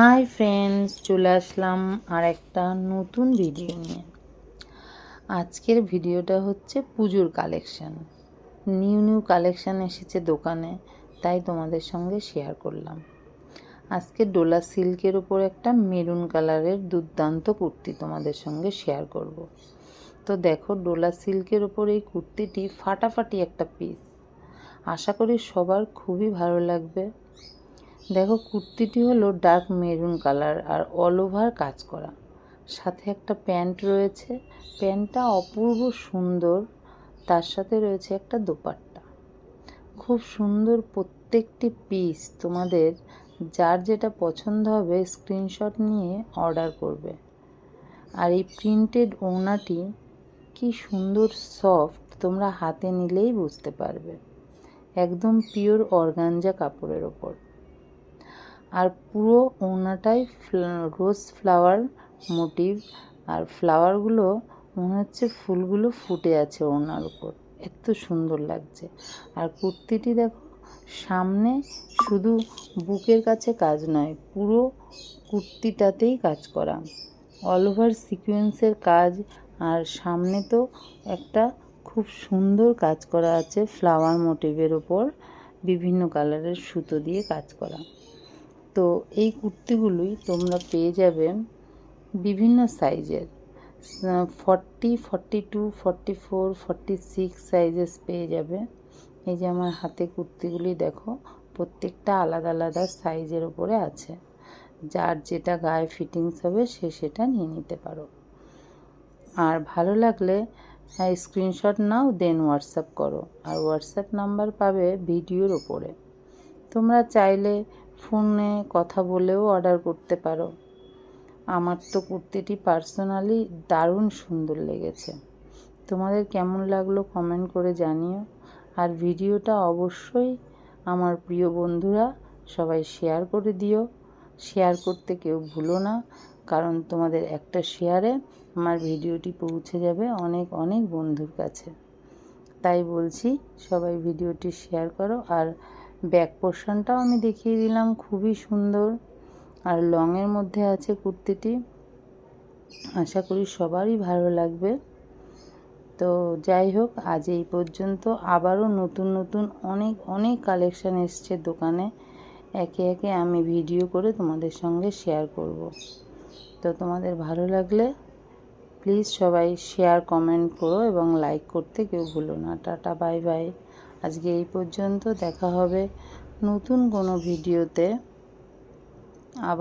Hi friends চলে আসলাম আর একটা নতুন ভিডিও নিয়ে। আজকের ভিডিওটা হচ্ছে পুজোর কালেকশান নিউ নিউ কালেকশান এসেছে দোকানে, তাই তোমাদের সঙ্গে শেয়ার করলাম। আজকে ডোলা সিল্কের ওপর একটা মেরুন কালারের দুর্দান্ত কুর্তি তোমাদের সঙ্গে শেয়ার করব। তো দেখো, ডোলা সিল্কের ওপর এই কুর্তিটি ফাটাফাটি একটা পিস আশা করি সবার খুবই ভালো লাগবে। দেখো, কুর্তিটি হলো ডার্ক মেরুন কালার আর অল ওভার কাজ করা। সাথে একটা প্যান্ট রয়েছে। প্যান্টটা অপূর্ব সুন্দর। তার সাথে রয়েছে একটা দোপাট্টা। খুব সুন্দর প্রত্যেকটি পিস তোমাদের যার যেটা পছন্দ হবে স্ক্রিনশট নিয়ে অর্ডার করবে। আর এই প্রিন্টেড ওনাটি কি সুন্দর সফট তোমরা হাতে নিলেই বুঝতে পারবে। একদম পিওর অর্গানজা কাপড়ের ওপর। আর পুরো ওনাটাই রোজ ফ্লাওয়ার মোটিভ। আর ফ্লাওয়ারগুলো মনে হচ্ছে ফুলগুলো ফুটে আছে ওনার উপর। এত সুন্দর লাগছে। আর কুর্তিটি দেখো, সামনে শুধু বুকের কাছে কাজ নয়, পুরো কুর্তিটাতেই কাজ করা। অল ওভার সিকোয়েন্সের কাজ। আর সামনে তো একটা খুব সুন্দর কাজ করা আছে ফ্লাওয়ার মোটিভের ওপর বিভিন্ন কালারের সুতো দিয়ে কাজ করা। তো এই কুর্তিগুলোই তোমরা পেয়ে যাবে বিভিন্ন সাইজের। Forty forty two forty four forty six sizes পেয়ে যাবে। এই যে আমার হাতে কুর্তিগুলি দেখো, প্রত্যেকটা আলাদা আলাদা সাইজের ওপরে আছে। যার যেটা গায়ে ফিটিংস হবে সে সেটা নিয়ে নিতে পারো। আর ভালো লাগলে স্ক্রিনশট নাও, দেন হোয়াটসঅ্যাপ করো। আর হোয়াটসঅ্যাপ নাম্বার পাবে ভিডিওর ওপরে তোমরা চাইলে ফোনে কথা বলেও অর্ডার করতে পারো। আমার তো কুর্তিটি পার্সোনালি দারুণ সুন্দর লেগেছে। তোমাদের কেমন লাগল কমেন্ট করে জানিও। আর ভিডিওটা অবশ্যই আমার প্রিয় বন্ধুরা সবাই শেয়ার করে দিও। শেয়ার করতে কেউ ভুলো না, কারণ তোমাদের একটা শেয়ারে আমার ভিডিওটি পৌঁছে যাবে অনেক অনেক বন্ধুর কাছে। তাই বলছি, সবাই ভিডিওটি শেয়ার করো। আর ব্যাক পোর্শনটাও আমি দেখিয়ে দিলাম, খুবই সুন্দর। আর লংয়ের মধ্যে আছে কুর্তিটি। আশা করি সবারই ভালো লাগবে। তো যাই হোক, আজ এই পর্যন্ত আবারও নতুন নতুন অনেক অনেক কালেকশান এসছে দোকানে। একে একে আমি ভিডিও করে তোমাদের সঙ্গে শেয়ার করব। তো তোমাদের ভালো লাগলে প্লিজ সবাই শেয়ার, কমেন্ট করো এবং লাইক করতে কেউ ভুলো না। Tata, bye bye. আজকে এই পর্যন্ত দেখা হবে নতুন কোনো ভিডিওতে। আবার